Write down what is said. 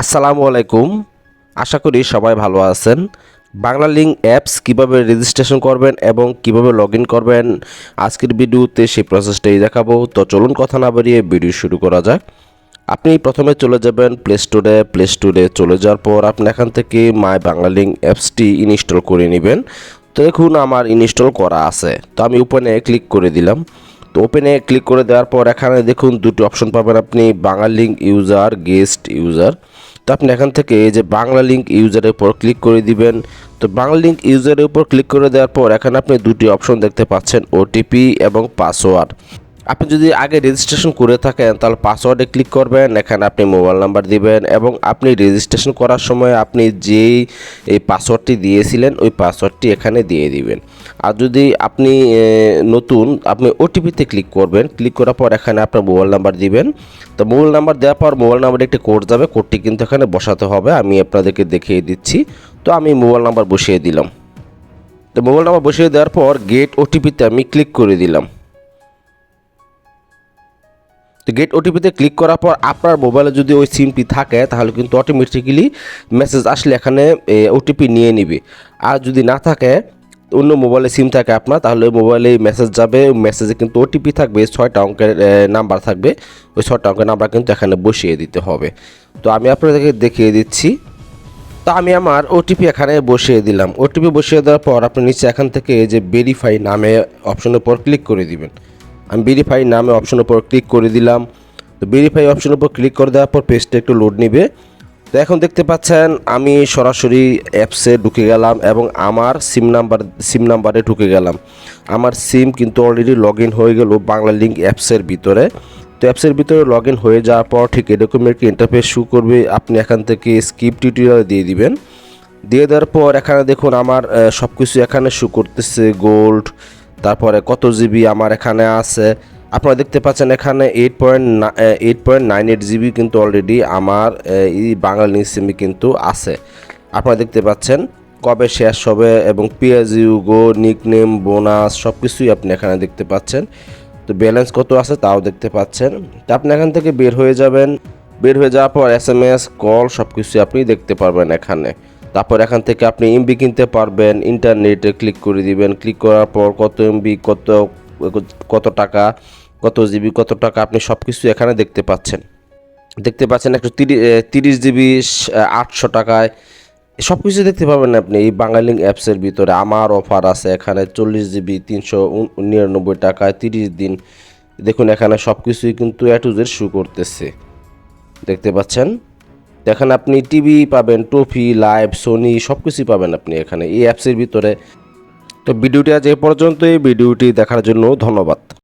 আসসালামু আলাইকুম। আশা করি সবাই ভালো আছেন। বাংলা লিঙ্ক অ্যাপস কীভাবে রেজিস্ট্রেশন করবেন এবং কীভাবে লগ করবেন, আজকের ভিডিওতে সেই প্রসেসটাই দেখাবো। তো চলুন কথা না বাড়িয়ে ভিডিও শুরু করা যাক। আপনি প্রথমে চলে যাবেন প্লে স্টোরে প্লে স্টোরে চলে যাওয়ার পর আপনি এখান থেকে মাই বাংলা লিঙ্ক অ্যাপসটি ইনস্টল করে নেবেন। তো দেখুন, আমার ইনস্টল করা আছে। তো আমি ওপেনে ক্লিক করে দিলাম। তো ওপেনে ক্লিক করে দেওয়ার পর এখানে দেখুন দুটি অপশন পাবেন আপনি Bangla link user guest user তো আপনি এখান থেকে যে বাংলা লিঙ্ক ইউজারের উপর ক্লিক করে দিবেন। তো বাংলা লিঙ্ক ইউজারের উপর ক্লিক করে দেওয়ার পর এখানে আপনি দুটি অপশন দেখতে পাচ্ছেন ওটিপি এবং পাসওয়ার্ড আপনি যদি আগে রেজিস্ট্রেশন করে থাকেন, তাহলে পাসওয়ার্ডে ক্লিক করবেন, এখানে আপনি মোবাইল নাম্বার দিবেন এবং আপনি রেজিস্ট্রেশন করার সময় আপনি যেই, এই পাসওয়ার্ডটি দিয়েছিলেন, ওই পাসওয়ার্ডটি এখানে দিয়ে দিবেন। আর যদি আপনি নতুন, আপনি ওটিপিতে ক্লিক করবেন ক্লিক করার পর এখানে আপনার মোবাইল নাম্বার দিবেন। তো মোবাইল নাম্বার দেওয়ার পর মোবাইল নাম্বারে একটি কোড যাবে কোডটি কিন্তু এখানে বসাতে হবে, আমি আপনাদেরকে দেখিয়ে দিচ্ছি। তো আমি মোবাইল নাম্বার বসিয়ে দিলাম। তো মোবাইল নাম্বার বসিয়ে দেওয়ার পর গেট ওটিপিতে আমি ক্লিক করে দিলাম। তো গেট ওটিপিতে ক্লিক করার পর আপনার মোবাইলে যদি ওই সিমটি থাকে, তাহলে কিন্তু অটোমেটিক্যালি মেসেজ আসলে এখানে ওটিপি নিয়ে নিবে। আর যদি না থাকে, অন্য মোবাইলে সিম থাকে আপনার, তাহলে ওই মোবাইলে মেসেজ যাবে মেসেজে কিন্তু ওটিপি থাকবে ছয়টা অঙ্কের নাম্বার থাকবে, ওই ছয়টা অঙ্কের নাম্বার কিন্তু এখানে বসিয়ে দিতে হবে। তো আমি আপনাদেরকে দেখিয়ে দিচ্ছি। তো আমি আমার ওটিপি এখানে বসিয়ে দিলাম। ওটিপি বসিয়ে দেওয়ার পর আপনি নিচে এখান থেকে যে ভেরিফাই নামে অপশনের উপর ক্লিক করে দিবেন। আমি ভেরিফাই নামে অপশনের উপর ক্লিক করে দিলাম। তো ভেরিফাই অপশনের উপর ক্লিক করে দেওয়ার পর পেজটা একটু লোড নেবে। তো এখন দেখতে পাচ্ছেন, আমি সরাসরি অ্যাপসে ঢুকে গেলাম এবং আমার সিম নাম্বার সিম নাম্বারে ঢুকে গেলাম। আমার সিম কিন্তু অলরেডি লগ হয়ে গেল বাংলা লিঙ্ক অ্যাপসের ভিতরে। তো অ্যাপসের ভিতরে লগ হয়ে যাওয়ার পর ঠিক এরকম একটি ইন্টারফেস শু করবে। আপনি এখান থেকে স্কিপ টিউটোরিয়াল দিয়ে দিবেন। দিয়ে দেওয়ার পর এখানে দেখুন আমার সব কিছু এখানে শু করতেছে গোল্ড তারপরে কত জিবি আমার এখানে আছে? আপনারা দেখতে পাচ্ছেন এখানে eight point eight point nine eight GB কিন্তু অলরেডি আমার এই বাংলা নিউজ সিমে কিন্তু আছে। আপনারা দেখতে পাচ্ছেন কবে শেষ হবে এবং পিএসইউ গো নিকনেম বোনাস সব কিছুই আপনি এখানে দেখতে পাচ্ছেন। তো ব্যালেন্স কত আছে তাও দেখতে পাচ্ছেন। তো আপনি এখান থেকে বের হয়ে যাবেন। বের হয়ে যাওয়ার পর এস এম এস কল সব কিছুই আপনি দেখতে পারবেন এখানে। তারপর এখান থেকে আপনি এমবি কিনতে পারবেন, ইন্টারনেটে ক্লিক করে দিবেন। ক্লিক করার পর কত এমবি কত কত টাকা, কত জিবি কত টাকা আপনি সব কিছু এখানে দেখতে পাচ্ছেন। দেখতে পাচ্ছেন একটু তিরিশ জিবি আটশো টাকায়। সব কিছু দেখতে পাবেন আপনি এই বাঙালি অ্যাপসের ভিতরে। আমার অফার আছে এখানে চল্লিশ জিবি তিনশো নিরানব্বই টাকায় তিরিশ দিন। দেখুন এখানে সব কিছুই কিন্তু জেড শু করতেছে। দেখতে পাচ্ছেন? তো এখানে আপনি টিভি পাবেন ট্রফি লাইভ, সোনি সব কিছুই পাবেন আপনি এখানে, এই অ্যাপসের ভিতরে। তো ভিডিওটি আজ এ পর্যন্ত এই ভিডিওটি দেখার জন্য ধন্যবাদ।